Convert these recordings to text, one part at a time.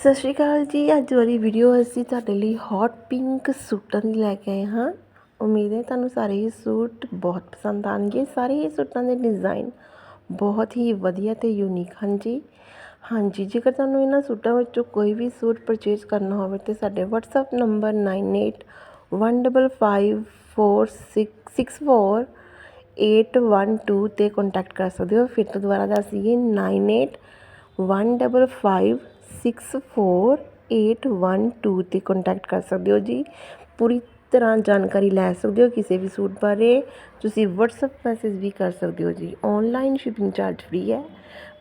ਸਤਿ ਸ਼੍ਰੀ ਅਕਾਲ ਜੀ, ਅੱਜ ਵਾਲੀ ਵੀਡੀਓ ਅਸੀਂ ਤੁਹਾਡੇ ਲਈ ਹੌਟ ਪਿੰਕ ਸੂਟਾਂ ਦੀ ਲੈ ਕੇ ਆਏ ਹਾਂ। ਉਮੀਦ ਹੈ ਤੁਹਾਨੂੰ ਸਾਰੇ ਹੀ ਸੂਟ ਬਹੁਤ ਪਸੰਦ ਆਣਗੇ ਸਾਰੇ ਹੀ ਸੂਟਾਂ ਦੇ ਡਿਜ਼ਾਈਨ ਬਹੁਤ ਹੀ ਵਧੀਆ ਤੇ ਯੂਨੀਕ ਹਨ ਜੀ। ਹਾਂਜੀ, ਜੇਕਰ ਤੁਹਾਨੂੰ ਇਹਨਾਂ ਸੂਟਾਂ ਵਿੱਚੋਂ ਕੋਈ ਵੀ ਸੂਟ ਪਰਚੇਜ਼ ਕਰਨਾ ਹੋਵੇ ਤੇ ਸਾਡੇ WhatsApp ਨੰਬਰ 9815546664 812 ਤੇ ਕੰਟੈਕਟ ਕਰ ਸਕਦੇ ਹੋ। ਫਿਰ ਤੋਂ ਦੁਬਾਰਾ ਦੱਸ ਦਈਏ 9815564812 ਤੇ ਕੰਟੈਕਟ ਕਰ ਸਕਦੇ ਹੋ ਜੀ। ਪੂਰੀ ਤਰ੍ਹਾਂ ਜਾਣਕਾਰੀ ਲੈ ਸਕਦੇ ਹੋ ਕਿਸੇ ਵੀ ਸੂਟ ਬਾਰੇ। ਤੁਸੀਂ WhatsApp ਮੈਸੇਜ ਵੀ ਕਰ ਸਕਦੇ ਹੋ ਜੀ। ਆਨਲਾਈਨ ਸ਼ਿਪਿੰਗ ਚਾਰਜ ਫ੍ਰੀ ਹੈ।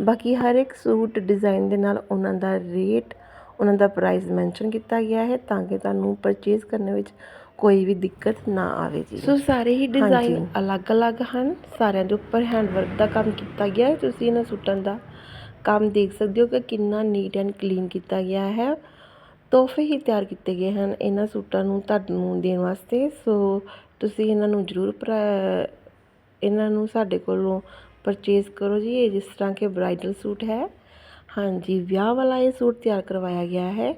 ਬਾਕੀ ਹਰ ਇੱਕ ਸੂਟ ਡਿਜ਼ਾਈਨ ਦੇ ਨਾਲ ਉਹਨਾਂ ਦਾ ਰੇਟ ਉਹਨਾਂ ਦਾ ਪ੍ਰਾਈਸ ਮੈਂਸ਼ਨ ਕੀਤਾ ਗਿਆ ਹੈ ਤਾਂ ਕਿ ਤੁਹਾਨੂੰ ਪਰਚੇਜ਼ ਕਰਨ ਵਿੱਚ ਕੋਈ ਵੀ ਦਿੱਕਤ ਨਾ ਆਵੇ ਜੀ। ਸੋ ਸਾਰੇ ਹੀ ਡਿਜ਼ਾਈਨ ਅਲੱਗ-ਅਲੱਗ ਹਨ। ਸਾਰਿਆਂ ਦੇ ਉੱਪਰ ਹੈਂਡ ਵਰਕ ਦਾ ਕੰਮ ਕੀਤਾ ਗਿਆ ਹੈ। ਤੁਸੀਂ ਇਹਨਾਂ ਸੂਟਾਂ ਦਾ ਕੰਮ ਦੇਖ ਸਕਦੇ ਹੋ ਕਿ ਕਿੰਨਾ ਨੀਟ ਐਂਡ ਕਲੀਨ ਕੀਤਾ ਗਿਆ ਹੈ। ਤੋਹਫੇ ਹੀ ਤਿਆਰ ਕੀਤੇ ਗਏ ਹਨ ਇਹਨਾਂ ਸੂਟਾਂ ਨੂੰ ਤੁਹਾਨੂੰ ਦੇਣ ਵਾਸਤੇ। ਸੋ ਤੁਸੀਂ ਇਹਨਾਂ ਨੂੰ ਜ਼ਰੂਰ ਇਹਨਾਂ ਨੂੰ ਸਾਡੇ ਕੋਲੋਂ ਪਰਚੇਸ ਕਰੋ ਜੀ। ਇਹ ਜਿਸ ਤਰ੍ਹਾਂ ਕਿ ਬ੍ਰਾਈਡਲ ਸੂਟ ਹੈ। ਹਾਂਜੀ, ਵਿਆਹ ਵਾਲਾ ਇਹ ਸੂਟ ਤਿਆਰ ਕਰਵਾਇਆ ਗਿਆ ਹੈ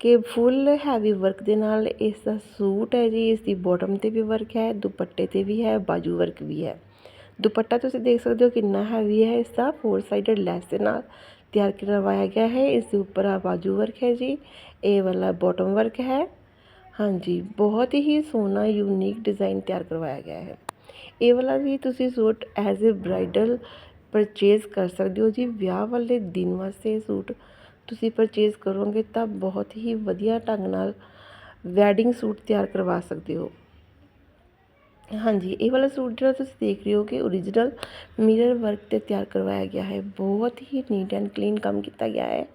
ਕਿ ਫੁੱਲ ਹੈਵੀ ਵਰਕ ਦੇ ਨਾਲ ਇਸ ਦਾ ਸੂਟ ਹੈ ਜੀ। ਇਸ ਦੀ ਬਾਟਮ ਤੇ ਵੀ ਵਰਕ ਹੈ, ਦੁਪੱਟੇ ਤੇ ਵੀ ਹੈ, ਬਾਜੂ ਵਰਕ ਵੀ ਹੈ। ਦੁਪੱਟਾ ਤੁਸੀਂ ਦੇਖ ਸਕਦੇ ਹੋ ਕਿੰਨਾ ਹੈਵੀ ਹੈ ਇਸ ਦਾ ਫੋਰ ਸਾਈਡਡ ਲੈਸ ਦੇ ਨਾਲ ਤਿਆਰ ਕਰਵਾਇਆ ਗਿਆ ਹੈ ਇਸ ਦੇ ਉੱਪਰ ਆ ਬਾਜੂ ਵਰਕ ਹੈ ਜੀ ਇਹ ਵਾਲਾ ਬਾਟਮ ਵਰਕ ਹੈ ਹਾਂਜੀ ਬਹੁਤ ਹੀ ਸੋਹਣਾ ਯੂਨੀਕ ਡਿਜ਼ਾਈਨ ਤਿਆਰ ਕਰਵਾਇਆ ਗਿਆ ਹੈ ਇਹ ਵਾਲਾ ਵੀ ਤੁਸੀਂ suit as a bridal purchase ਕਰ ਸਕਦੇ ਹੋ ਜੀ ਵਿਆਹ ਵਾਲੇ ਦਿਨ ਵਾਸਤੇ ਸੂਟ ਤੁਸੀਂ ਪਰਚੇਜ਼ ਕਰੋਗੇ ਤਾਂ ਬਹੁਤ ਹੀ ਵਧੀਆ ਢੰਗ ਨਾਲ ਵੈਡਿੰਗ ਸੂਟ ਤਿਆਰ ਕਰਵਾ ਸਕਦੇ ਹੋ ਹਾਂਜੀ, ਇਹ ਵਾਲਾ ਸੂਟ ਜਿਹੜਾ ਤੁਸੀਂ ਦੇਖ ਰਹੇ ਹੋ ਕਿ ਓਰੀਜਨਲ ਮਿਰਰ ਵਰਕ ਤੇ ਤਿਆਰ ਕਰਵਾਇਆ ਗਿਆ ਹੈ। ਬਹੁਤ ਹੀ ਨੀਟ ਐਂਡ ਕਲੀਨ ਕੰਮ ਕੀਤਾ ਗਿਆ ਹੈ।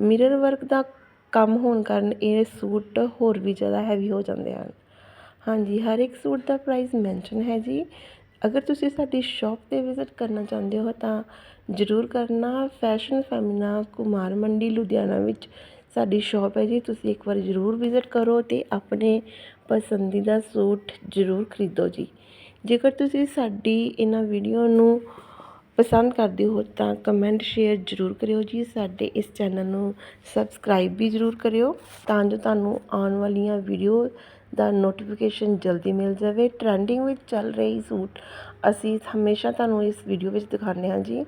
ਮਿਰਰ ਵਰਕ ਦਾ ਕੰਮ ਹੋਣ ਕਾਰਨ ਇਹ ਸੂਟ ਹੋਰ ਵੀ ਜ਼ਿਆਦਾ ਹੈਵੀ ਹੋ ਜਾਂਦੇ ਹਨ। ਹਾਂਜੀ, ਹਰ ਇੱਕ ਸੂਟ ਦਾ ਪ੍ਰਾਈਸ ਮੈਂਸ਼ਨ ਹੈ ਜੀ। ਅਗਰ ਤੁਸੀਂ ਸਾਡੀ ਸ਼ਾਪ ਤੇ ਵਿਜ਼ਿਟ ਕਰਨਾ ਚਾਹੁੰਦੇ ਹੋ ਤਾਂ ਜ਼ਰੂਰ ਕਰਨਾ। ਫੈਸ਼ਨ ਫੈਮਿਨਾ ਕੁਮਾਰ ਮੰਡੀ ਲੁਧਿਆਣਾ ਵਿੱਚ ਸਾਡੀ ਸ਼ਾਪ ਹੈ ਜੀ। ਤੁਸੀਂ ਇੱਕ ਵਾਰ ਜ਼ਰੂਰ ਵਿਜ਼ਿਟ ਕਰੋ ਤੇ ਆਪਣੇ ਪਸੰਦੀਦਾ ਸੂਟ ਜ਼ਰੂਰ ਖਰੀਦੋ ਜੀ। ਜੇਕਰ ਤੁਸੀਂ ਸਾਡੀ ਇਹਨਾਂ ਵੀਡੀਓ ਨੂੰ ਪਸੰਦ ਕਰਦੇ ਹੋ ਤਾਂ ਕਮੈਂਟ ਸ਼ੇਅਰ ਜ਼ਰੂਰ ਕਰਿਓ ਜੀ। ਸਾਡੇ ਇਸ ਚੈਨਲ ਨੂੰ ਸਬਸਕ੍ਰਾਈਬ ਵੀ ਜ਼ਰੂਰ ਕਰਿਓ ਤਾਂ ਜੋ ਤੁਹਾਨੂੰ ਆਉਣ ਵਾਲੀਆਂ ਵੀਡੀਓ ਦਾ ਨੋਟੀਫਿਕੇਸ਼ਨ ਜਲਦੀ ਮਿਲ ਜਾਵੇ। ਟ੍ਰੈਂਡਿੰਗ ਵਿੱਚ ਚੱਲ ਰਹੀ ਸੂਟ ਅਸੀਂ ਹਮੇਸ਼ਾ ਤੁਹਾਨੂੰ ਇਸ ਵੀਡੀਓ ਵਿੱਚ ਦਿਖਾਉਂਦੇ ਹਾਂ ਜੀ।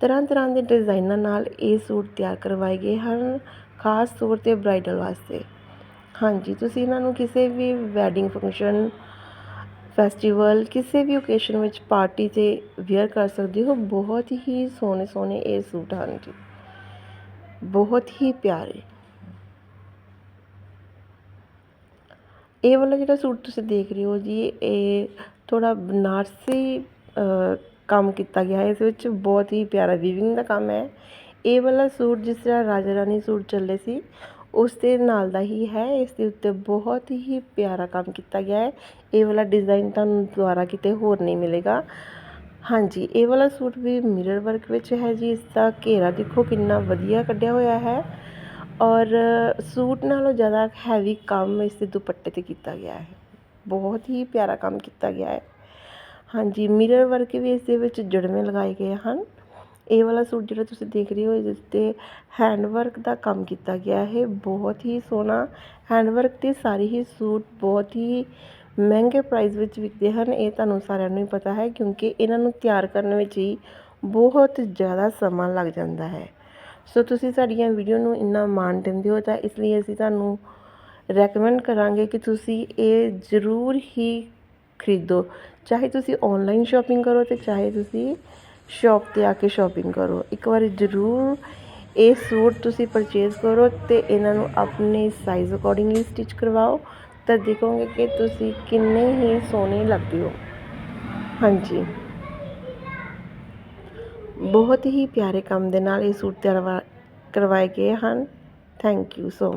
ਤਰ੍ਹਾਂ ਤਰ੍ਹਾਂ ਦੇ ਡਿਜ਼ਾਈਨਾਂ ਨਾਲ ਇਹ ਸੂਟ ਤਿਆਰ ਕਰਵਾਏ ਗਏ ਹਨ, ਖਾਸ ਤੌਰ ਤੇ ਬ੍ਰਾਈਡਲ ਵਾਸਤੇ। ਹਾਂਜੀ, ਤੁਸੀਂ ਇਹਨਾਂ ਨੂੰ ਕਿਸੇ ਵੀ ਵੈਡਿੰਗ ਫੰਕਸ਼ਨ ਫੈਸਟੀਵਲ ਕਿਸੇ ਵੀ ਓਕੇਸ਼ਨ ਵਿੱਚ ਪਾਰਟੀ 'ਤੇ ਵੇਅਰ ਕਰ ਸਕਦੇ ਹੋ, ਬਹੁਤ ਹੀ ਸੋਹਣੇ ਸੋਹਣੇ ਇਹ ਸੂਟ ਹਨ ਜੀ। ਬਹੁਤ ਹੀ ਪਿਆਰੇ। ਇਹ ਵਾਲਾ ਜਿਹੜਾ ਸੂਟ ਤੁਸੀਂ ਦੇਖ ਰਹੇ ਹੋ ਜੀ, ਇਹ ਥੋੜਾ ਬਨਾਰਸੀ ਕੰਮ ਕੀਤਾ ਗਿਆ ਹੈ। ਇਸ ਵਿੱਚ ਬਹੁਤ ਹੀ ਪਿਆਰਾ ਵੀਵਿੰਗ ਦਾ ਕੰਮ ਹੈ। ਇਹ ਵਾਲਾ ਸੂਟ ਜਿਸ ਤਰ੍ਹਾਂ ਰਾਜਾ ਰਾਣੀ ਸੂਟ ਚੱਲੇ ਸੀ ਉਸ ਦੇ ਨਾਲ ਦਾ ਹੀ ਹੈ। ਇਸ ਦੇ ਉੱਤੇ ਬਹੁਤ ਹੀ ਪਿਆਰਾ ਕੰਮ ਕੀਤਾ ਗਿਆ ਹੈ। ਇਹ ਵਾਲਾ ਡਿਜ਼ਾਈਨ ਤੁਹਾਨੂੰ ਦੁਬਾਰਾ ਕਿਤੇ ਹੋਰ ਨਹੀਂ ਮਿਲੇਗਾ। ਹਾਂਜੀ, ਇਹ ਵਾਲਾ ਸੂਟ ਵੀ ਮਿਰਰ ਵਰਕ ਵਿੱਚ ਹੈ ਜੀ। ਇਸ ਦਾ ਘੇਰਾ ਦੇਖੋ ਕਿੰਨਾ ਵਧੀਆ ਕੱਢਿਆ ਹੋਇਆ ਹੈ। ਔਰ ਸੂਟ ਨਾਲੋਂ ਜ਼ਿਆਦਾ ਹੈਵੀ ਕੰਮ ਇਸ ਦੇ ਦੁਪੱਟੇ ਤੇ ਕੀਤਾ ਗਿਆ ਹੈ। ਬਹੁਤ ਹੀ ਪਿਆਰਾ ਕੰਮ ਕੀਤਾ ਗਿਆ ਹੈ। ਹਾਂਜੀ ਮਿਰਰ ਵਰਕ ਵੀ ਇਸ ਦੇ ਵਿੱਚ ਜੜਵੇਂ ਲਗਾਏ ਗਏ ਹਨ। ਇਹ ਵਾਲਾ ਸੂਟ ਜਿਹੜਾ ਤੁਸੀਂ ਦੇਖ ਰਹੇ ਹੋ ਜਿਸ ਤੇ ਹੈਂਡ ਵਰਕ ਦਾ ਕੰਮ ਕੀਤਾ ਗਿਆ ਹੈ। ਬਹੁਤ ਹੀ ਸੋਹਣਾ ਹੈਂਡ ਵਰਕ ਤੇ ਸਾਰੇ ਹੀ ਸੂਟ ਬਹੁਤ ਹੀ ਮਹਿੰਗੇ ਪ੍ਰਾਈਸ ਵਿੱਚ ਵਿਕਦੇ ਹਨ। ਇਹ ਤੁਹਾਨੂੰ ਸਾਰਿਆਂ ਨੂੰ ਹੀ ਪਤਾ ਹੈ, ਕਿਉਂਕਿ ਇਹਨਾਂ ਨੂੰ ਤਿਆਰ ਕਰਨ ਵਿੱਚ ਹੀ ਬਹੁਤ ਜ਼ਿਆਦਾ ਸਮਾਂ ਲੱਗ ਜਾਂਦਾ ਹੈ। ਸੋ ਤੁਸੀਂ ਸਾਡੀਆਂ ਵੀਡੀਓ ਨੂੰ ਇੰਨਾ ਮਾਣ ਦਿੰਦੇ ਹੋ, ਤਾਂ ਇਸ ਲਈ ਅਸੀਂ ਤੁਹਾਨੂੰ ਰეკਮੈਂਡ ਕਰਾਂਗੇ ਕਿ ਤੁਸੀਂ ਇਹ ਜ਼ਰੂਰ ਹੀ ਖਰੀਦੋ। ਚਾਹੇ ਤੁਸੀਂ ਆਨਲਾਈਨ ਸ਼ਾਪਿੰਗ ਕਰੋ ਤੇ ਚਾਹੇ ਤੁਸੀਂ ਸ਼ਾਪ ਤੇ ਆ ਕੇ ਸ਼ਾਪਿੰਗ ਕਰੋ। ਇੱਕ ਵਾਰੀ ਜ਼ਰੂਰ ਇਹ ਸੂਟ ਤੁਸੀਂ ਪਰਚੇਸ ਕਰੋ ਤੇ ਇਹਨਾਂ ਨੂੰ ਆਪਣੇ ਸਾਈਜ਼ ਅਕੋਰਡਿੰਗਲੀ ਸਟਿਚ ਕਰਵਾਓ। ਤਾਂ ਦੇਖੋਗੇ ਕਿ ਤੁਸੀਂ ਕਿੰਨੇ ਹੀ ਸੋਹਣੇ ਲੱਗਦੇ ਹੋ। ਹਾਂਜੀ। ਬਹੁਤ ਹੀ ਪਿਆਰੇ ਕੰਮ ਦੇ ਨਾਲ ਇਹ ਸੂਟ ਤਿਆਰ ਕਰਵਾਏ ਗਏ ਹਨ। Thank you so